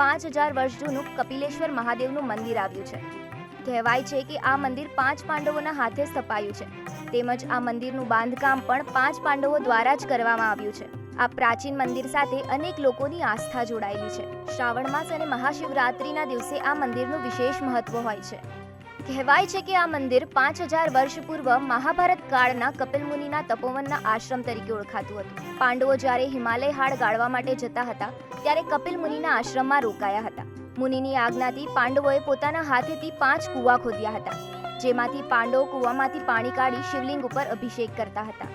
પાંચ હજાર વર્ષ જૂનું કપિલેશ્વર મહાદેવનું મંદિર આવ્યું છે. કહેવાય છે કે આ મંદિર પાંચ પાંડવોના હાથે સ્થપાયું છે. તેમજ આ મંદિરનું બાંધકામ પણ પાંચ પાંડવો દ્વારા જ કરવામાં આવ્યું છે. આ પ્રાચીન મંદિર સાથે અનેક લોકોની આસ્થા જોડાયેલી છે. શ્રાવણ માસ અને મહાશિવરાત્રિના દિવસે આ મંદિરનું વિશેષ મહત્વ હોય છે. કહેવાય છે કે આ મંદિર પાંચ હજાર વર્ષ પૂર્વ મહાભારત કાળના કપિલ મુનિના તપોવનના આશ્રમ તરીકે ઓળખાતું હતું. પાંડવો જ્યારે હિમાલય હાડ ગાળવા માટે જતા હતા, ત્યારે કપિલ મુનિના આશ્રમમાં રોકાયા હતા. મુનિની આજ્ઞાથી પાંડવોએ પોતાના હાથેથી પાંચ કૂવા ખોદ્યા હતા, જેમાંથી પાંડવો કૂવામાંથી પાણી કાઢી શિવલિંગ ઉપર અભિષેક કરતા હતા.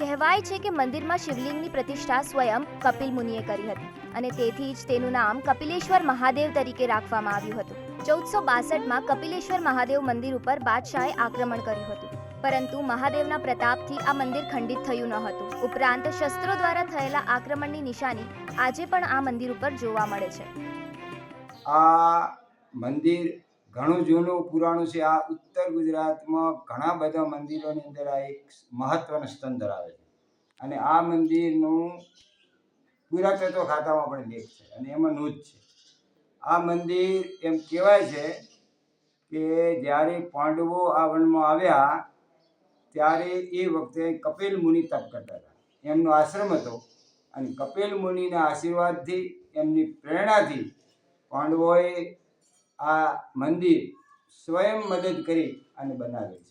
કહેવાય છે કે મંદિરમાં શિવલિંગની પ્રતિષ્ઠા સ્વયં કપિલ મુનિએ કરી હતી અને તેથી જ તેનું નામ કપિલેશ્વર મહાદેવ તરીકે રાખવામાં આવ્યું હતું. ચૌદસો બાસઠમાં કપિલેશ્વર મહાદેવ મંદિર ઉપર બાદશાહે આક્રમણ કર્યું હતું. પરંતુ મહાદેવના પ્રતાપથી આ મંદિર ખંડિત થયું ન હતું. ઉપરાંત શસ્ત્રો દ્વારા થયેલા આક્રમણની નિશાની આજે પણ આ મંદિર ઉપર જોવા મળે છે. આ મંદિર ઘણું જૂનું, પુરાણું છે. આ ઉત્તર ગુજરાતમાં ઘણા બધા મંદિરોની અંદર આ એક મહત્વનું સ્થાન ધરાવે છે. અને આ મંદિરનું પુરાતત્વ ખાતામાં પણ લેખ છે અને એમાં નોંધ છે. આ મંદિર એમ કહેવાય છે કે જ્યારે પાંડવો આ વનમાં આવ્યા, ત્યારે એ વખતે કપિલ મુનિ તપ કરતા હતા. એમનો આશ્રમ હતો અને કપિલ મુનિના આશીર્વાદથી, એમની પ્રેરણાથી પાંડવોએ આ મંદિર સ્વયં મદદ કરી અને બનાવ્યું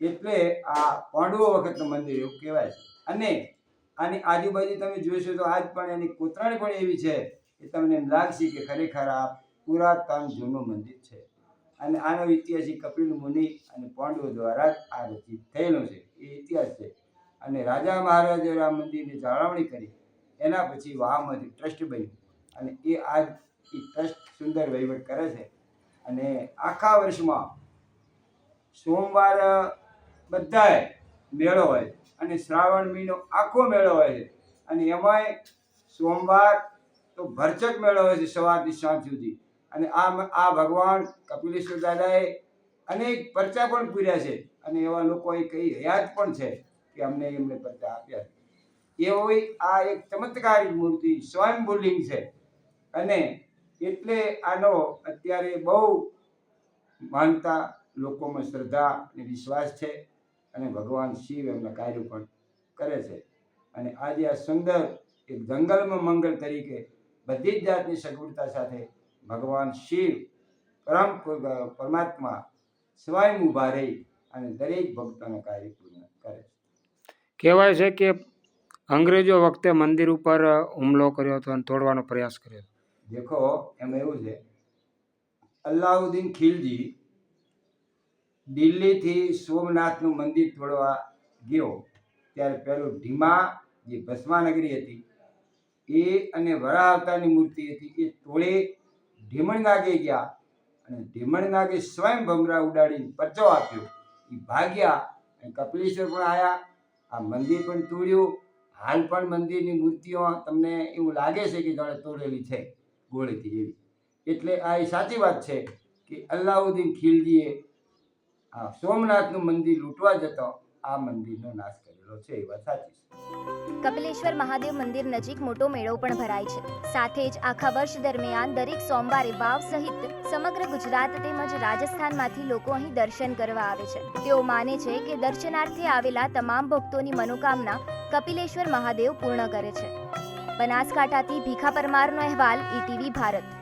છે. એટલે આ પાંડવો વખતનું મંદિર એવું કહેવાય છે. અને આની આજુબાજુ તમે જોશો તો આજ પણ એની કોતરાણી પણ એવી છે કે તમને એમ લાગશે કે ખરેખર આ પુરાતન જૂનું મંદિર છે. અને આનો ઇતિહાસ કપિલ મુનિ અને પાંડવો દ્વારા જ આ રચિત થયેલો છે. એ ઇતિહાસ છે. અને રાજા મહારાજાએ રામ મંદિરની જાળવણી કરી. એના પછી વાહમાંથી ટ્રસ્ટ બન્યું. અને એ એ ટ્રસ્ટ સુંદર વહીવટ કરે છે. અને આખા વર્ષમાં સોમવાર બધાએ મેળો હોય. અને શ્રાવણ મહિનો આખો મેળો હોય છે. અને એમાંય સોમવાર તો ભરચક મેળવે છે સવારથી સાંજ સુધી. અને આ આ ભગવાન કપિલેશ્વર દાદાએ અનેક પરચા પણ પૂર્યા છે. અને એવા લોકો એ કઈ હયાત પણ છે કે અમને એમને પરચા આપ્યા એવો આ એક ચમત્કારિક મૂર્તિ સ્વયંભૂલિંગ છે. અને એટલે આનો અત્યારે બહુ માનતા લોકોમાં શ્રદ્ધા અને વિશ્વાસ છે. અને ભગવાન શિવ એમના કાર્યો પણ કરે છે. અને આજે આ સુંદર એક જંગલમાં મંગળ તરીકે બધી જ જાતની સગવડતા સાથે ભગવાન શિવ પરમ પરમાત્મા સ્વયં ઊભા રહી અને દરેક ભક્તોના કાર્ય પૂર્ણ કરે છે. કહેવાય છે કે અંગ્રેજો વખતે મંદિર ઉપર હુમલો કર્યો હતો અને તોડવાનો પ્રયાસ કર્યો. દેખો એમાં એવું છે અલ્લાઉદ્દીન ખિલજી દિલ્હીથી સોમનાથનું મંદિર તોડવા ગયો ત્યારે પેલું ઢીમા જે ભસ્માનગરી હતી એ અને વરાહ અવતારની મૂર્તિ હતી. એ તોડે ઢીમણનાગે ગયા અને ઢીમણનાગે સ્વયં ભમરા ઉડાડીને પરચો આપ્યો. એ ભાગ્યા અને કપિલેશ્વર પણ આવ્યા આ મંદિર પણ તોડ્યું. હાલ પણ મંદિરની મૂર્તિઓ તમને એવું લાગે છે કે જાણે તોડેલી છે, ગોળીથી એવી. એટલે આ એ સાચી વાત છે કે અલ્લાઉદ્દીન ખિલજીએ આ સોમનાથનું મંદિર લૂંટવા જતો આ મંદિરનો નાશ કરેલો છે. એ વાત સાચી છે. કપિલેશ્વર મહાદેવ મંદિર નજીક મોટો મેળો પણ ભરાય છે. સાથે જ આખા વર્ષ દરમિયાન દરેક સોમવારે વાવ સહિત સમગ્ર ગુજરાત તેમજ રાજસ્થાનમાંથી લોકો અહીં દર્શન કરવા આવે છે. તેઓ માને છે કે દર્શનાર્થે આવેલા તમામ ભક્તોની મનોકામના કપિલેશ્વર મહાદેવ પૂર્ણ કરે છે. બનાસકાંઠાથી ભીખા પરમારનો અહેવાલ, ઈટીવી ભારત.